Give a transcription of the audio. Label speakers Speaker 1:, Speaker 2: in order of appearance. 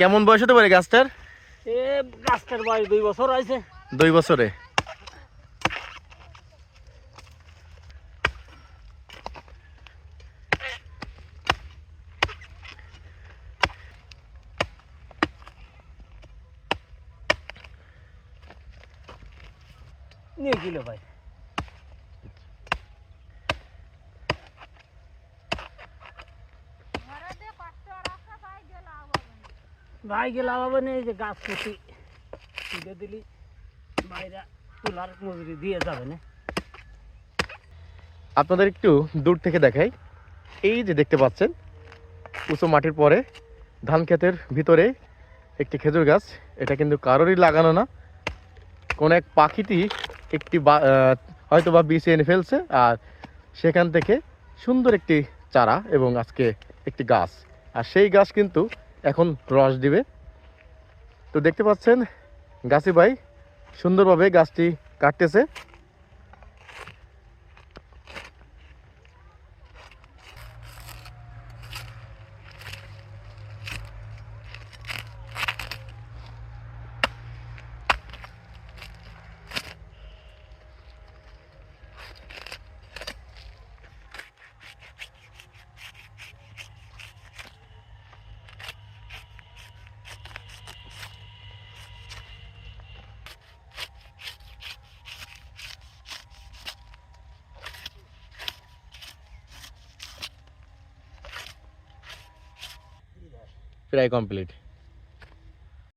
Speaker 1: কেমন বয়স হতে পারে গাছটার?
Speaker 2: এ গাছটার বয়স দুই বছর হয়েছে।
Speaker 1: দুই বছরে।
Speaker 2: নিয়ে কিলো ভাই। ভাই গেলাম আবার এই যে গাছ পুঁতি তুলে দিলি ভাইরা তোলার মজুরি দিয়ে যাবে না।
Speaker 1: আপনাদের একটু দূর থেকে দেখাই। এই যে দেখতে পাচ্ছেন, উঁচু মাটির পরে ধান ক্ষেতের ভিতরে একটি খেজুর গাছ। এটা কিন্তু কারোরই লাগানো না। কোন এক পাখিটি একটি হয়তো বা বীজ এনে ফেলছে আর সেখান থেকে সুন্দর একটি চারা এবং আজকে একটি গাছ। আর সেই গাছ কিন্তু এখন রস দিবে। তো দেখতে পাচ্ছেন গাছি ভাই সুন্দরভাবে গাছটি কাটতেছে। প্রায় কমপ্লিট